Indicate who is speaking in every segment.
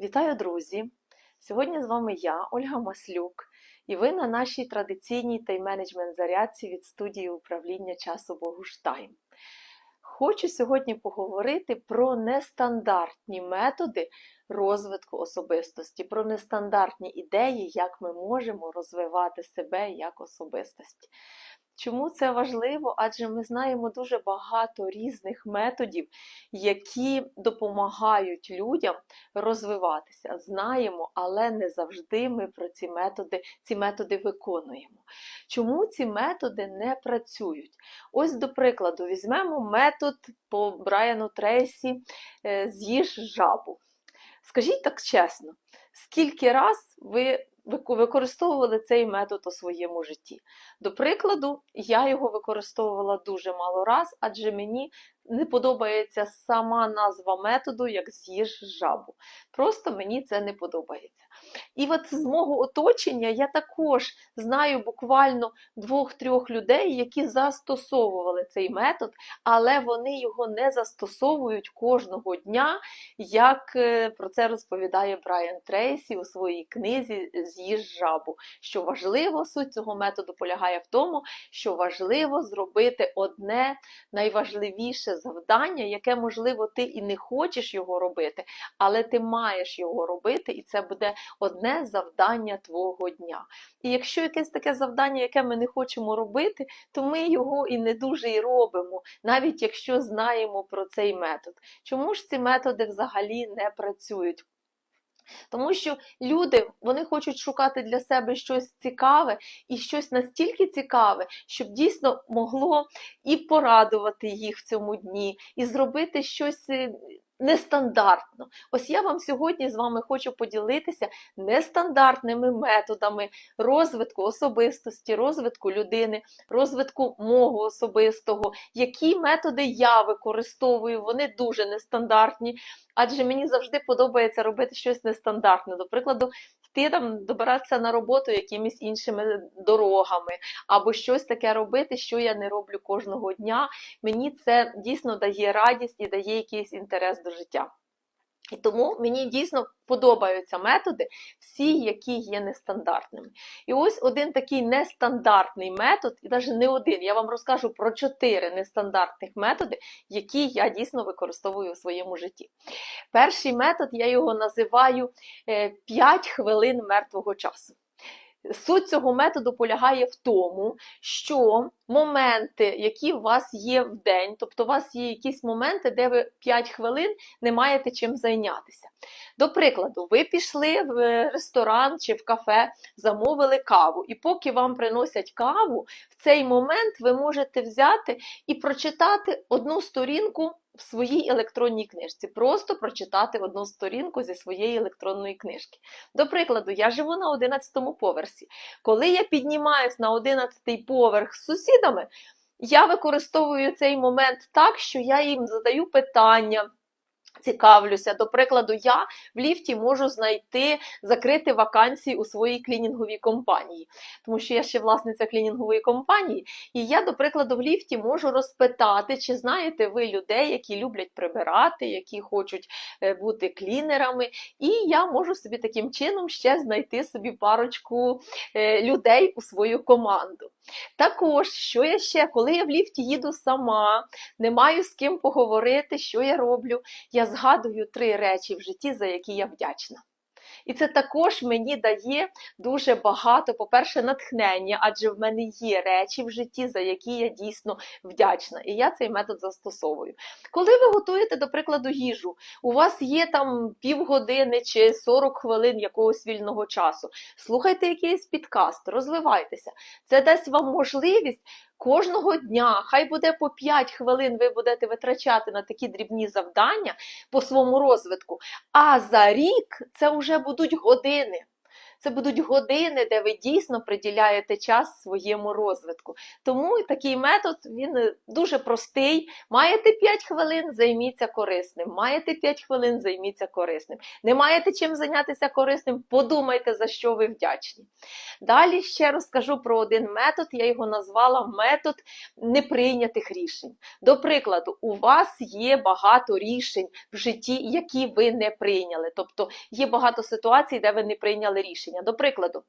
Speaker 1: Вітаю, друзі! Сьогодні з вами я, Ольга Маслюк, і ви на нашій традиційній тайм-менеджмент зарядці від студії управління часу Богуштайм. Хочу сьогодні поговорити про нестандартні методи розвитку особистості, про нестандартні ідеї, як ми можемо розвивати себе як особистість. Чому це важливо? Адже ми знаємо дуже багато різних методів, які допомагають людям розвиватися. Знаємо, але не завжди ми про ці методи, ці методи виконуємо. Чому ці методи не працюють? Ось, до прикладу, візьмемо метод по Брайану Трейсі е, з'їж жабу. Скажіть так чесно, скільки раз ви використовували цей метод у своєму житті? До прикладу, я його використовувала дуже мало раз, адже мені не подобається сама назва методу, як з'їж жабу. Просто мені це не подобається. І от з мого оточення я також знаю буквально двох-трьох людей, які застосовували цей метод, але вони його не застосовують кожного дня, як е, про це розповідає Брайан Трейсі у своїй книзі З'їж жабу. Що важливо, суть цього методу полягає в тому, що важливо зробити одне найважливіше завдання, яке, можливо, ти і не хочеш його робити, але ти маєш його робити, і це буде одне завдання твого дня. І якщо якесь таке завдання, яке ми не хочемо робити, то ми його і не дуже і робимо, навіть якщо знаємо про цей метод. Чому ж ці методи взагалі не працюють? Тому що люди вони хочуть шукати для себе щось цікаве і щось настільки цікаве, щоб дійсно могло і порадувати їх в цьому дні, і зробити щось е, нестандартно. Ось я вам сьогодні з вами хочу поділитися нестандартними методами розвитку особистості, розвитку людини, розвитку мого особистого, які методи я використовую, вони дуже нестандартні, адже мені завжди подобається робити щось нестандартне. До прикладу, йти там добиратися на роботу якимись іншими дорогами, або щось таке робити, що я не роблю кожного дня. Мені це дійсно дає радість і дає якийсь інтерес до життя. І тому мені дійсно подобаються методи, всі, які є нестандартними. І ось один такий нестандартний метод, і навіть не один, я вам розкажу про чотири нестандартних методи, які я дійсно використовую у своєму житті. Перший метод я його називаю 5 е, хвилин мертвого часу. Суть цього методу полягає в тому, що моменти, які у вас є в день, тобто у вас є якісь моменти, де ви 5 хвилин не маєте чим зайнятися. До прикладу, ви пішли в ресторан чи в кафе, замовили каву, і поки вам приносять каву, в цей момент ви можете взяти і прочитати одну сторінку в своїй електронній книжці, просто прочитати одну сторінку зі своєї електронної книжки. До прикладу, я живу на 11 поверсі. Коли я піднімаюсь на 11 поверх з сусідами, я використовую цей момент так, що я їм задаю питання. Цікавлюся, до прикладу, я в ліфті можу знайти закрити вакансії у своїй клінінговій компанії, тому що я ще власниця клінінгової компанії, і я, до прикладу, в ліфті можу розпитати, чи знаєте ви людей, які люблять прибирати, які хочуть е, бути клінерами, і я можу собі таким чином ще знайти собі парочку е, людей у свою команду. Також, що я ще, коли я в ліфті їду сама, не маю з ким поговорити, що я роблю, я згадую три речі в житті, за які я вдячна. І це також мені дає дуже багато, по-перше, натхнення, адже в мене є речі в житті, за які я дійсно вдячна. І я цей метод застосовую. Коли ви готуєте, до прикладу, їжу, у вас є там півгодини чи 40 хвилин якогось вільного часу. Слухайте якийсь підкаст, розвивайтеся. Це дасть вам можливість Кожного дня, хай буде по 5 хвилин, ви будете витрачати на такі дрібні завдання по своєму розвитку. А за рік це вже будуть години. Це будуть години, де ви дійсно приділяєте час своєму розвитку. Тому такий метод він е, дуже простий. Маєте 5 хвилин, займіться корисним. Маєте 5 хвилин, займіться корисним. Не маєте чим зайнятися корисним, подумайте, за що ви вдячні. Далі ще розкажу про один метод, я його назвала метод неприйнятих рішень. До прикладу, у вас є багато рішень в житті, які ви не прийняли. Тобто є багато ситуацій, де ви не прийняли рішення. До прикладу,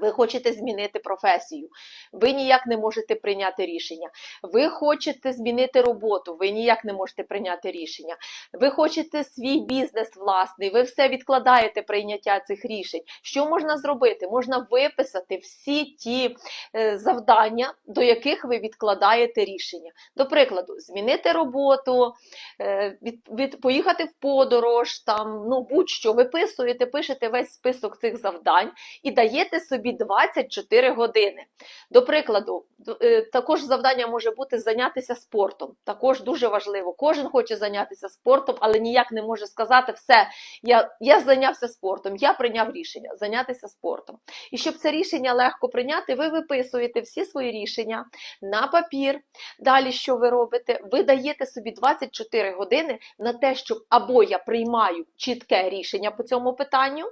Speaker 1: ви хочете змінити професію, ви ніяк не можете прийняти рішення. Ви хочете змінити роботу, ви ніяк не можете прийняти рішення. Ви хочете свій бізнес власний, ви все відкладаєте прийняття цих рішень. Що можна зробити? Можна виписати всі ті е, завдання, до яких ви відкладаєте рішення. До прикладу, змінити роботу, е, від, від, поїхати в подорож, там, ну будь-що, виписуєте, пишете весь список цих завдань і даєте собі 24 години. До прикладу, е, також завдання може бути зайнятися спортом. Також дуже важливо. Кожен хоче зайнятися спортом, але ніяк не може сказати все. Я, я зайнявся спортом, я прийняв рішення зайнятися спортом. І щоб це рішення легко прийняти, ви виписуєте всі свої рішення на папір. Далі, що ви робите? Ви даєте собі 24 години на те, щоб або я приймаю чітке рішення по цьому питанню.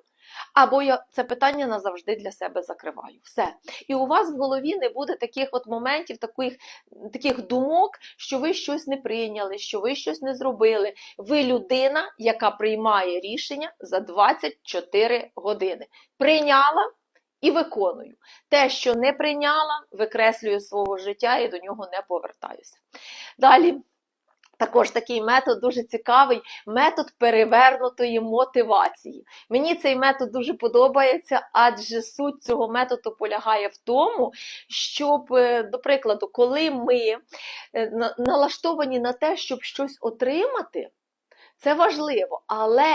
Speaker 1: Або я це питання назавжди для себе закриваю. Все. І у вас в голові не буде таких от моментів, таких, таких думок, що ви щось не прийняли, що ви щось не зробили. Ви людина, яка приймає рішення за 24 години. Прийняла і виконую. Те, що не прийняла, викреслюю свого життя і до нього не повертаюся. Далі. Також такий метод дуже цікавий метод перевернутої мотивації. Мені цей метод дуже подобається, адже суть цього методу полягає в тому, щоб, е, до прикладу, коли ми е, налаштовані на те, щоб щось отримати, це важливо, але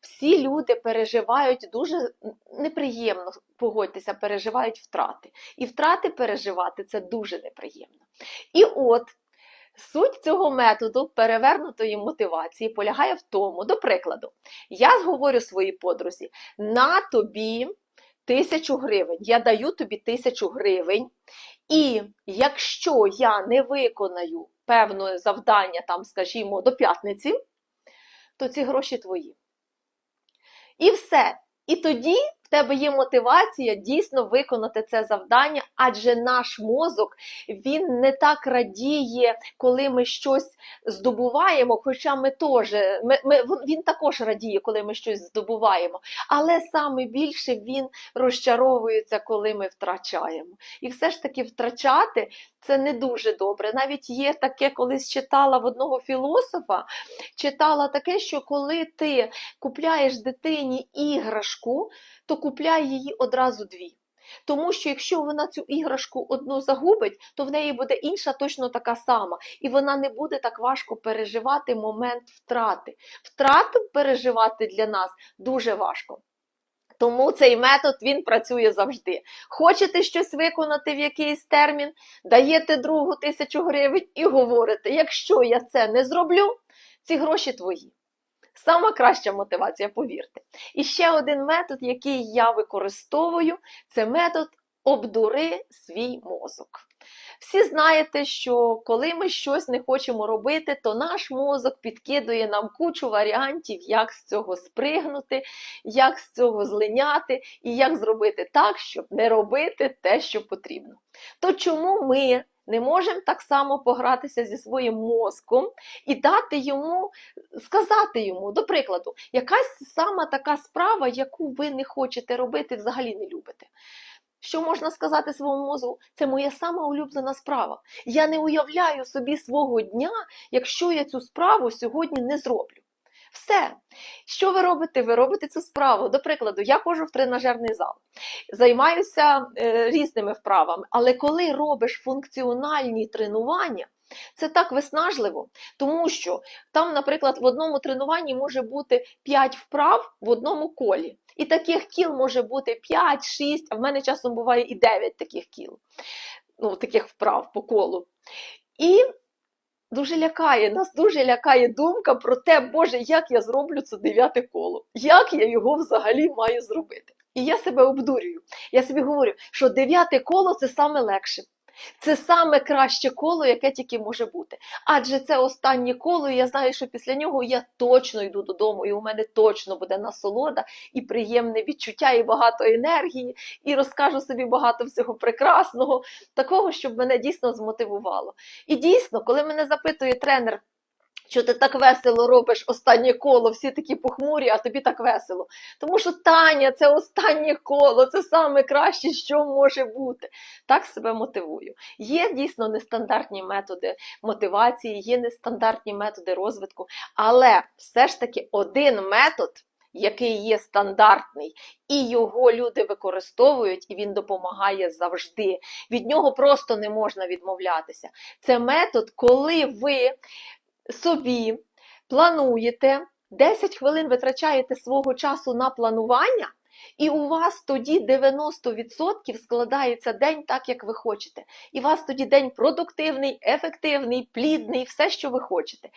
Speaker 1: всі люди переживають дуже неприємно, погодьтеся, переживають втрати. І втрати переживати це дуже неприємно. І от Суть цього методу перевернутої мотивації полягає в тому, до прикладу, я говорю своїй подрузі: на тобі тисячу гривень, я даю тобі тисячу гривень, і якщо я не виконаю певне завдання, там, скажімо, до п'ятниці, то ці гроші твої. І все. І тоді в тебе є мотивація дійсно виконати це завдання, адже наш мозок він не так радіє, коли ми щось здобуваємо. Хоча ми теж ми, ми, він також радіє, коли ми щось здобуваємо. Але саме більше він розчаровується, коли ми втрачаємо. І все ж таки втрачати це не дуже добре. Навіть є таке, колись читала в одного філософа, читала таке, що коли ти купляєш дитині іграшку, то купляй її одразу дві. Тому що якщо вона цю іграшку одну загубить, то в неї буде інша точно така сама, і вона не буде так важко переживати момент втрати. Втрату переживати для нас дуже важко. Тому цей метод він працює завжди. Хочете щось виконати в якийсь термін, даєте другу тисячу гривень і говорите: якщо я це не зроблю, ці гроші твої. Сама краща мотивація, повірте. І ще один метод, який я використовую, це метод обдури свій мозок. Всі знаєте, що коли ми щось не хочемо робити, то наш мозок підкидує нам кучу варіантів, як з цього спригнути, як з цього злиняти і як зробити так, щоб не робити те, що потрібно. То чому ми не можемо так само погратися зі своїм мозком і дати йому, сказати йому, до прикладу, якась сама така справа, яку ви не хочете робити, взагалі не любите. Що можна сказати своєму мозку? Це моя сама улюблена справа. Я не уявляю собі свого дня, якщо я цю справу сьогодні не зроблю. Все. Що ви робите? Ви робите цю справу. До прикладу, я ходжу в тренажерний зал, займаюся е, різними вправами, але коли робиш функціональні тренування, це так виснажливо, тому що там, наприклад, в одному тренуванні може бути 5 вправ в одному колі. І таких кіл може бути 5, 6, а в мене часом буває і 9 таких кіл, ну, таких вправ по колу. І дуже лякає, нас дуже лякає думка про те, Боже, як я зроблю це дев'яте коло, як я його взагалі маю зробити. І я себе обдурюю. Я собі говорю, що дев'яте коло це саме легше. Це саме краще коло, яке тільки може бути. Адже це останнє коло, і я знаю, що після нього я точно йду додому, і у мене точно буде насолода і приємне відчуття, і багато енергії, і розкажу собі багато всього прекрасного, такого, щоб мене дійсно змотивувало. І дійсно, коли мене запитує тренер, що ти так весело робиш останнє коло, всі такі похмурі, а тобі так весело. Тому що Таня, це останнє коло, це саме краще, що може бути. Так себе мотивую. Є дійсно нестандартні методи мотивації, є нестандартні методи розвитку, але все ж таки один метод. Який є стандартний, і його люди використовують, і він допомагає завжди. Від нього просто не можна відмовлятися. Це метод, коли ви собі плануєте 10 хвилин витрачаєте свого часу на планування, і у вас тоді 90% складається день так, як ви хочете. І у вас тоді день продуктивний, ефективний, плідний, все, що ви хочете.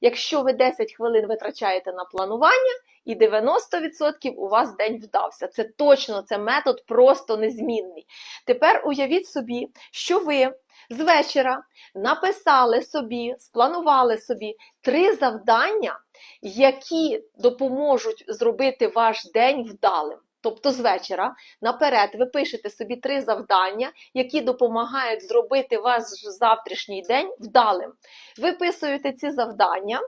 Speaker 1: Якщо ви 10 хвилин витрачаєте на планування, і 90% у вас день вдався. Це точно, це метод просто незмінний. Тепер уявіть собі, що ви з вечора написали собі, спланували собі три завдання, які допоможуть зробити ваш день вдалим. Тобто з вечора наперед ви пишете собі три завдання, які допомагають зробити ваш завтрашній день вдалим. Виписуєте ці завдання,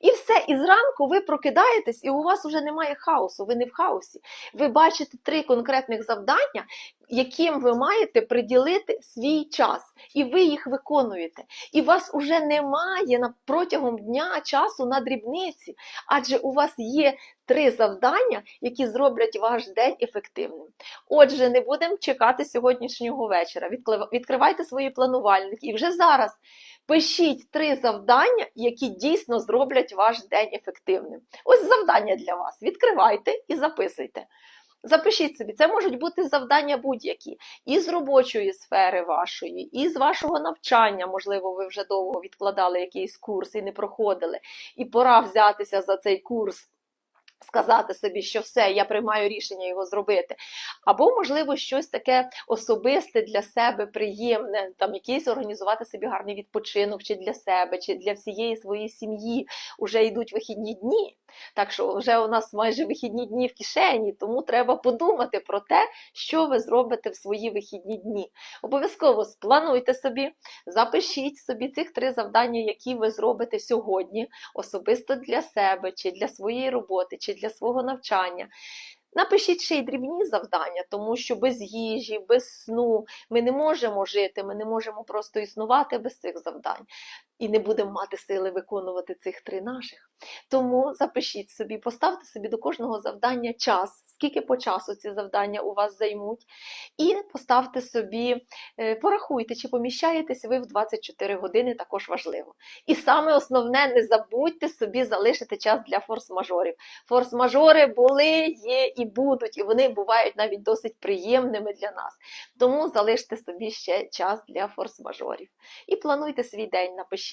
Speaker 1: і все, і зранку ви прокидаєтесь, і у вас вже немає хаосу, ви не в хаосі. Ви бачите три конкретних завдання, яким ви маєте приділити свій час, і ви їх виконуєте. І у вас вже немає протягом дня часу на дрібниці, адже у вас є три завдання, які зроблять ваш день ефективним. Отже, не будемо чекати сьогоднішнього вечора. Відкривайте свої планувальники і вже зараз пишіть три завдання, які дійсно зроблять ваш день ефективним. Ось завдання для вас. Відкривайте і записуйте. Запишіть собі, це можуть бути завдання будь-які, і з робочої сфери вашої, і з вашого навчання, можливо, ви вже довго відкладали якийсь курс і не проходили, і пора взятися за цей курс. Сказати собі, що все, я приймаю рішення його зробити. Або, можливо, щось таке особисте для себе, приємне, там якийсь організувати собі гарний відпочинок, чи для себе, чи для всієї своєї сім'ї. Уже йдуть вихідні дні. Так що вже у нас майже вихідні дні в кишені, тому треба подумати про те, що ви зробите в свої вихідні дні. Обов'язково сплануйте собі, запишіть собі цих три завдання, які ви зробите сьогодні, особисто для себе, чи для своєї роботи, чи для свого навчання. Напишіть ще й дрібні завдання, тому що без їжі, без сну ми не можемо жити, ми не можемо просто існувати без цих завдань і не будемо мати сили виконувати цих три наших. Тому запишіть собі, поставте собі до кожного завдання час, скільки по часу ці завдання у вас займуть, і поставте собі, е, порахуйте, чи поміщаєтесь ви в 24 години, також важливо. І саме основне, не забудьте собі залишити час для форс-мажорів. Форс-мажори були, є і будуть, і вони бувають навіть досить приємними для нас. Тому залиште собі ще час для форс-мажорів. І плануйте свій день, напишіть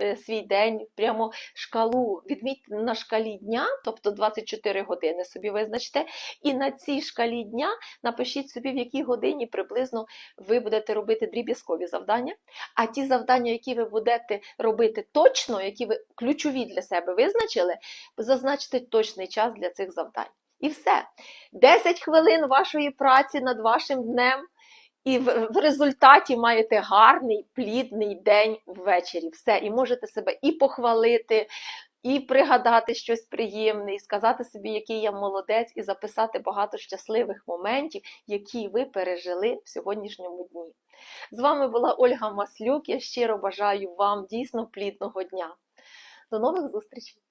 Speaker 1: е, свій день, прямо шкалу, відмітьте на шкалі дня, тобто 24 години собі визначте, і на цій шкалі дня напишіть собі, в якій годині приблизно ви будете робити дріб'язкові завдання, а ті завдання, які ви будете робити точно, які ви ключові для себе визначили, зазначте точний час для цих завдань. І все. 10 хвилин вашої праці над вашим днем. І в, в результаті маєте гарний, плідний день ввечері. Все, і можете себе і похвалити, і пригадати щось приємне, і сказати собі, який я молодець, і записати багато щасливих моментів, які ви пережили в сьогоднішньому дні. З вами була Ольга Маслюк. Я щиро бажаю вам дійсно плідного дня. До нових зустрічей!